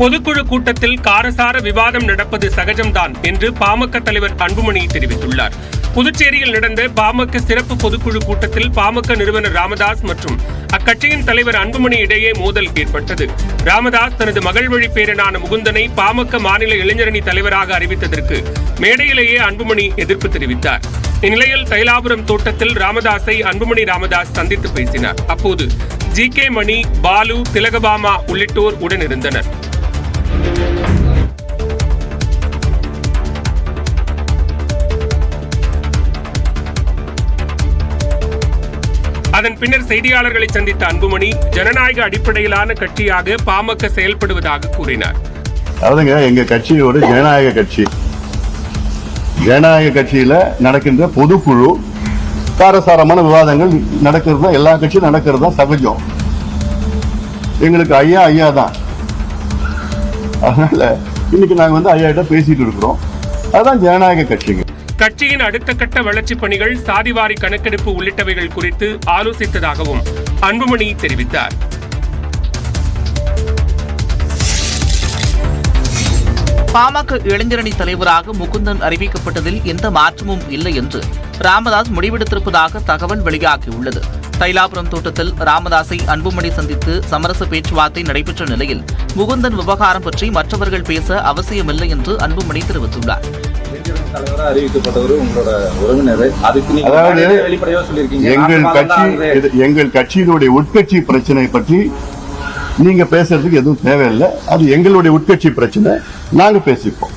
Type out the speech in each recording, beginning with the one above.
பொதுக்குழு கூட்டத்தில் காரசார விவாதம் நடப்பது சகஜம்தான் என்று பாமக தலைவர் அன்புமணி தெரிவித்துள்ளார். புதுச்சேரியில் நடந்த பாமக சிறப்பு பொதுக்குழு கூட்டத்தில் பாமக நிறுவனர் ராமதாஸ் மற்றும் அக்கட்சியின் தலைவர் அன்புமணி இடையே மோதல் ஏற்பட்டது. ராமதாஸ் தனது மகள் வழி பேரனான முகுந்தனை பாமக மாநில இளைஞரணி தலைவராக அறிவித்ததற்கு மேடையிலேயே அன்புமணி எதிர்ப்பு தெரிவித்தார். இந்நிலையில் தைலாபுரம் தோட்டத்தில் ராமதாஸை அன்புமணி ராமதாஸ் சந்தித்து பேசினார். அப்போது ஜி கே மணி பாலு திலகபாமா உள்ளிட்டோர் உடனிருந்தனர் அதன் பின்னர் செய்தியாளர்களை சந்தித்த அன்புமணி ஜனநாயக அடிப்படையிலான கட்சியாக பாமக செயல்படுவதாக கூறினார். அதுங்க எங்க கட்சியோட ஜனநாயக கட்சி. ஜனநாயக கட்சியில நடக்கின்ற பொதுக்குழு காரசாரமான விவாதங்கள் நடக்கிறது தான் எல்லா கட்சியும் நடக்கிறது தான் சகஜம். எங்களுக்கு ஐயா ஐயா தான். அதனால இன்னைக்கு நாங்க வந்து ஐயா கிட்ட பேசிட்டு இருக்கிறோம். அதுதான் ஜனநாயக கட்சிங்க. கட்சியின் அடுத்த கட்ட வளர்ச்சிப் பணிகள் சாதிவாரி கணக்கெடுப்பு உள்ளிட்டவைகள் குறித்து ஆலோசித்ததாகவும் அன்புமணி தெரிவித்தார். பாமக இளைஞரணி தலைவராக முகுந்தன் அறிவிக்கப்பட்டதில் எந்த மாற்றமும் இல்லை என்று ராமதாஸ் முடிவெடுத்திருப்பதாக தகவல் வெளியாகியுள்ளது. தைலாபுரம் தோட்டத்தில் ராமதாஸை அன்புமணி சந்தித்து சமரச பேச்சுவார்த்தை நடைபெற்ற நிலையில் முகுந்தன் விவகாரம் பற்றி மற்றவர்கள் பேச அவசியமில்லை என்று அன்புமணி தெரிவித்துள்ளார். இளைஞரணி தலைவரா அறிவிக்கப்பட்டவர் உங்களோட உறவினர். அதுக்கு நீங்க அதாவது முன்னாடியே வெளிப்படையா சொல்லியிருக்கீங்க. எங்கள் கட்சி எங்கள் கட்சியினுடைய உட்கட்சி பிரச்சனை பற்றி நீங்க பேசுறதுக்கு எதுவும் தேவையில்லை. அது எங்களுடைய உட்கட்சி பிரச்சனை. நாங்க பேசிப்போம்.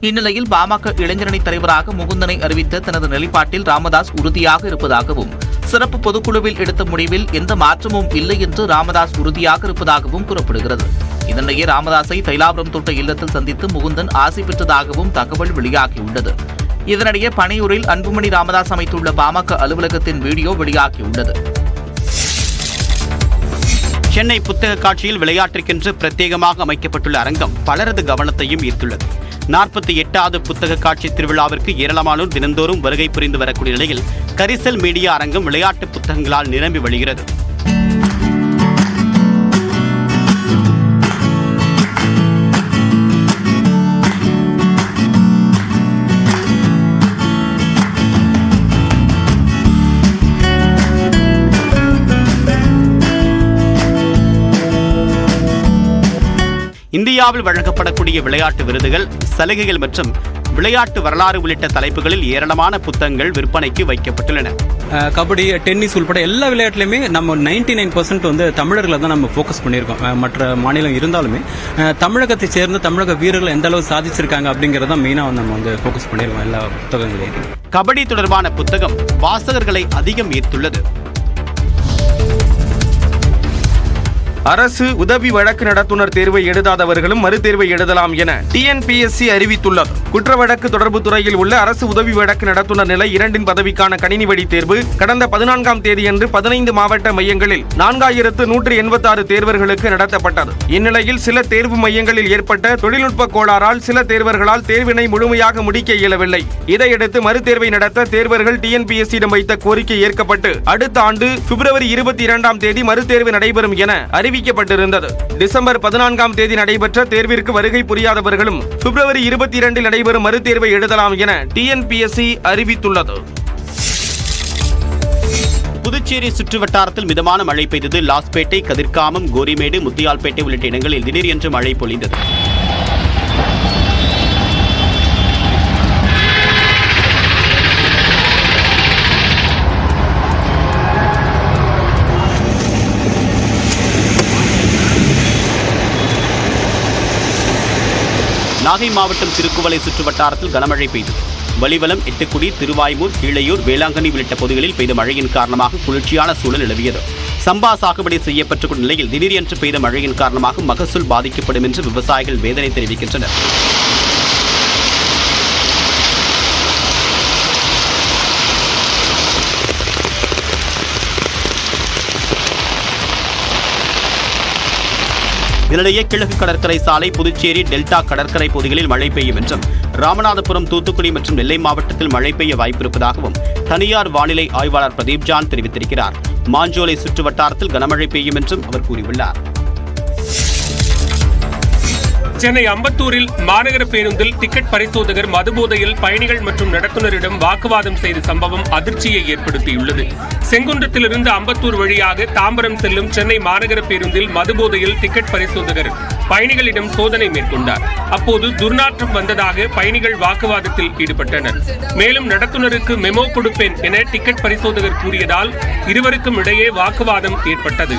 இந்நிலையில் பாமக இளைஞரணி தலைவராக முகுந்தனை அறிவித்த தனது நிலைப்பாட்டில் ராமதாஸ் உறுதியாக இருப்பதாகவும் சிறப்பு பொதுக்குழுவில் எடுத்த முடிவில் எந்த மாற்றமும் இல்லை என்று ராமதாஸ் உறுதியாக இருப்பதாகவும் கூறப்படுகிறது. இதனிடையே ராமதாஸை தைலாபுரம் தோட்ட இல்லத்தில் சந்தித்து முகுந்தன் ஆசை பெற்றதாகவும் தகவல் வெளியாகியுள்ளது. இதனிடையே பனையூரில் அன்புமணி ராமதாஸ் அமைத்துள்ள பாமக அலுவலகத்தின் வீடியோ வெளியாகியுள்ளது. சென்னை புத்தக காட்சியில் விளையாட்டிற்கென்று பிரத்யேகமாக அமைக்கப்பட்டுள்ள அரங்கம் பலரது கவனத்தையும் ஈர்த்துள்ளது. நாற்பத்தி எட்டாவது புத்தக காட்சி திருவிழாவிற்கு ஏராளமானோர் தினந்தோறும் வருகை புரிந்து வரக்கூடிய நிலையில் கரிசல் மீடியா அரங்கம் விளையாட்டு புத்தகங்களால் நிரம்பி வழிகிறது. இந்தியாவில் வழங்கப்படக்கூடிய விளையாட்டு விருதுகள் சலுகைகள் மற்றும் விளையாட்டு வரலாறு உள்ளிட்ட தலைப்புகளில் ஏராளமான புத்தகங்கள் விற்பனைக்கு வைக்கப்பட்டுள்ளன. கபடி டென்னிஸ் உள்பட எல்லா விளையாட்டுலையுமே நம்ம நைன்டி நைன் பர்சன்ட் வந்து தமிழர்களை தான் நம்ம ஃபோக்கஸ் பண்ணியிருக்கோம். மற்ற மாநிலம் இருந்தாலுமே தமிழகத்தை சேர்ந்த தமிழக வீரர்கள் எந்த அளவு சாதிச்சிருக்காங்க அப்படிங்கறத மெயினாக நம்ம வந்து ஃபோக்கஸ் பண்ணியிருக்கோம் எல்லா புத்தகங்களையும். கபடி தொடர்பான புத்தகம் வாசகர்களை அதிகம் ஈர்த்துள்ளது. அரசு உதவி வழக்கு நடத்துனர் தேர்வை எழுதாதவர்களும் மறுதேர்வை எழுதலாம் என டிஎன்பிஎஸ்சி அறிவித்துள்ளது. குற்ற வழக்கு தொடர்பு துறையில் உள்ள அரசு உதவி வழக்கு நடத்துனர் நிலை இரண்டின் பதவிக்கான கணினி வழி தேர்வு. கடந்த பதினான்காம் தேதியன்று பதினைந்து மாவட்ட மையங்களில் நான்காயிரத்து நூற்றி எண்பத்தி ஆறு தேர்வர்களுக்கு நடத்தப்பட்டது. இந்நிலையில் சில தேர்வு மையங்களில் ஏற்பட்ட தொழில்நுட்ப கோளாறால் சில தேர்வர்களால் தேர்வினை முழுமையாக முடிக்க இயலவில்லை. இதையடுத்து மறுதேர்வை நடத்த தேர்வர்கள் டிஎன்பிஎஸ்சியிடம் வைத்த கோரிக்கை ஏற்கப்பட்டு அடுத்த ஆண்டு பிப்ரவரி இருபத்தி இரண்டாம் தேதி மறுதேர்வு நடைபெறும் என அறிவிக்கப்பட்டிருந்தது. டிசம்பர் பதினான்காம் தேதி நடைபெற்ற தேர்விற்கு வருகை புரியாதவர்களும் பிப்ரவரி இருபத்தி இரண்டில் நடைபெறும் மறுதேர்வை எழுதலாம் என டிஎன்பிஎஸ்சி அறிவித்துள்ளது. புதுச்சேரி சுற்று வட்டாரத்தில் மிதமான மழை பெய்தது. லாஸ்பேட்டை கதிர்காமம் கோரிமேடு முத்தியால்பேட்டை உள்ளிட்ட இடங்களில் திடீரென்று மழை பொழிந்தது. நாகை மாவட்டம் திருக்குவளை சுற்று வட்டாரத்தில் கனமழை பெய்தது. வலிவலம் எட்டுக்குடி திருவாய்மூர் கீழையூர் வேளாங்கண்ணி உள்ளிட்ட பகுதிகளில் பெய்த மழையின் காரணமாக குளிர்ச்சியான சூழல் நிலவியது. சம்பா சாகுபடி செய்யப்பட்டுள்ள நிலையில் திடீரென்று பெய்த மழையின் காரணமாக மகசூல் பாதிக்கப்படும் என்று விவசாயிகள் வேதனை தெரிவிக்கின்றனர். இதனிடையே கிழக்கு கடற்கரை சாலை புதுச்சேரி டெல்டா கடற்கரை பகுதிகளில் மழை பெய்யும் என்றும் ராமநாதபுரம் தூத்துக்குடி மற்றும் நெல்லை மாவட்டத்தில் மழை பெய்ய வாய்ப்பிருப்பதாகவும் தனியார் வானிலை ஆய்வாளர் பிரதீப் ஜான் தெரிவித்திருக்கிறார். மாஞ்சோலை சுற்று வட்டாரத்தில் கனமழை பெய்யும் என்றும் அவர் கூறியுள்ளார். சென்னை அம்பத்தூரில் மாநகர பேருந்தில் டிக்கெட் பரிசோதகர் மதுபோதையில் பயணிகள் மற்றும் நடத்துனரிடம் வாக்குவாதம் செய்த சம்பவம் அதிர்ச்சியை ஏற்படுத்தியுள்ளது. செங்குன்றத்திலிருந்து அம்பத்தூர் வழியாக தாம்பரம் செல்லும் சென்னை மாநகர பேருந்தில் மதுபோதையில் டிக்கெட் பரிசோதகர் பயணிகளிடம் சோதனை மேற்கொண்டார். அப்போது துர்நாற்றம் வந்ததாக பயணிகள் வாக்குவாதத்தில் ஈடுபட்டனர். மேலும் நடத்துனருக்கு மெமோ கொடுப்பேன் என டிக்கெட் பரிசோதகர் கூறியதால் இருவருக்கும் இடையே வாக்குவாதம் ஏற்பட்டது.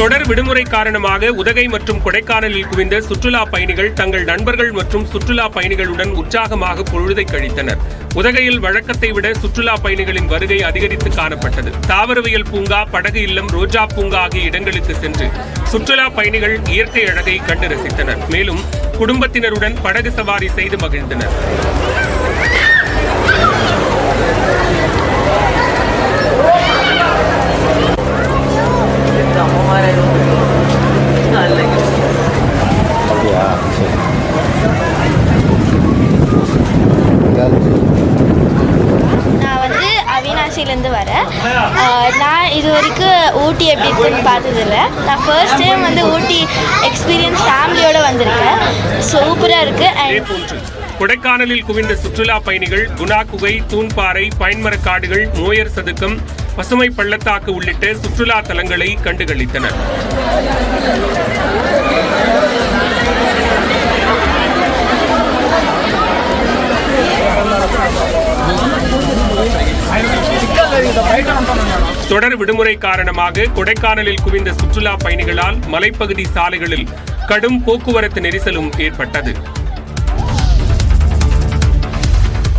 தொடர் விடுமுறை காரணமாக உதகை மற்றும் கொடைக்கானலில் குவிந்த சுற்றுலா பயணிகள் தங்கள் நண்பர்கள் மற்றும் சுற்றுலா பயணிகளுடன் உற்சாகமாக பொழுதை கழித்தனர். உதகையில் வழக்கத்தை விட சுற்றுலா பயணிகளின் வருகை அதிகரித்து காணப்பட்டது. தாவரவியல் பூங்கா படகு இல்லம் ரோஜா பூங்கா ஆகிய இடங்களுக்கு சென்று சுற்றுலா பயணிகள் இயற்கை அழகை கண்டு ரசித்தனர். மேலும் குடும்பத்தினருடன் படகு சவாரி செய்து மகிழ்ந்தனர் நான் வந்து அவினாசிலேருந்து வரேன். நான் இது வரைக்கும் ஊட்டி எப்படி இருக்குன்னு பார்த்ததில்ல. நான் ஃபர்ஸ்ட் டைம் வந்து ஊட்டி எக்ஸ்பீரியன்ஸ் ஃபேமிலியோடு வந்திருக்கேன். சூப்பராக இருக்குது அண்ட் கொடைக்கானலில் குவிந்த சுற்றுலா பயணிகள் குணா குகை தூண்பாறை பைன்மரக் காடுகள் மோயர் சதுக்கம் பசுமை பள்ளத்தாக்கு உள்ளிட்ட சுற்றுலா தலங்களை கண்டுகளித்தனர். தொடர் விடுமுறை காரணமாக கொடைக்கானலில் குவிந்த சுற்றுலா பயணிகளால் மலைப்பகுதி சாலைகளில் கடும் போக்குவரத்து நெரிசலும் ஏற்பட்டது.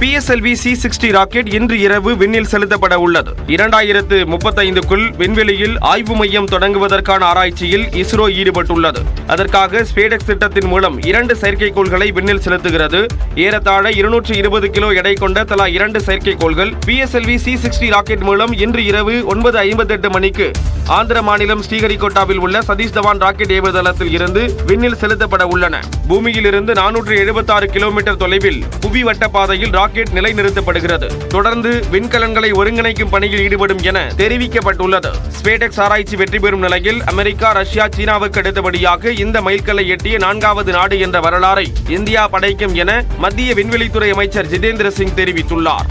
பிஎஸ்எல்வி சி சிக்ஸ்டி ராக்கெட் இன்று இரவு விண்ணில் செலுத்தப்பட உள்ளது. இரண்டாயிரத்து முப்பத்தைந்துக்குள் விண்வெளியில் ஆய்வு மையம் தொடங்குவதற்கான ஆராய்ச்சியில் இஸ்ரோ ஈடுபட்டுள்ளது. அதற்காக ஸ்பேடெக்ஸ் திட்டத்தின் மூலம் இரண்டு செயற்கைக்கோள்களை விண்ணில் செலுத்துகிறது. ஏறத்தாழ இருநூற்று இருபது கிலோ எடை கொண்ட தலா இரண்டு செயற்கைக்கோள்கள் பிஎஸ்எல்வி சி சிக்ஸ்டி ராக்கெட் மூலம் இன்று இரவு ஒன்பது ஐம்பத்தெட்டு மணிக்கு ஆந்திர மாநிலம் ஸ்ரீஹரிகோட்டாவில் உள்ள சதீஷ் தவான் ராக்கெட் ஏவுதளத்தில் இருந்து விண்ணில் செலுத்தப்பட உள்ளன. பூமியில் இருந்து நானூற்று எழுபத்தாறு கிலோமீட்டர் தொலைவில் புவி வட்ட பாதையில் ராக்கெட் நிலைநிறுத்தப்படுகிறது. தொடர்ந்து விண்கலன்களை ஒருங்கிணைக்கும் பணியில் ஈடுபடும் என தெரிவிக்கப்பட்டுள்ளது. ஸ்பேடெக்ஸ் ஆராய்ச்சி வெற்றி பெறும் நிலையில் அமெரிக்கா ரஷ்யா சீனாவுக்கு அடுத்தபடியாக இந்த மைல்கல்லை எட்டிய நான்காவது நாடு என்ற வரலாறை இந்தியா படைக்கும் என மத்திய விண்வெளித்துறை அமைச்சர் ஜிதேந்திர சிங் தெரிவித்துள்ளார்.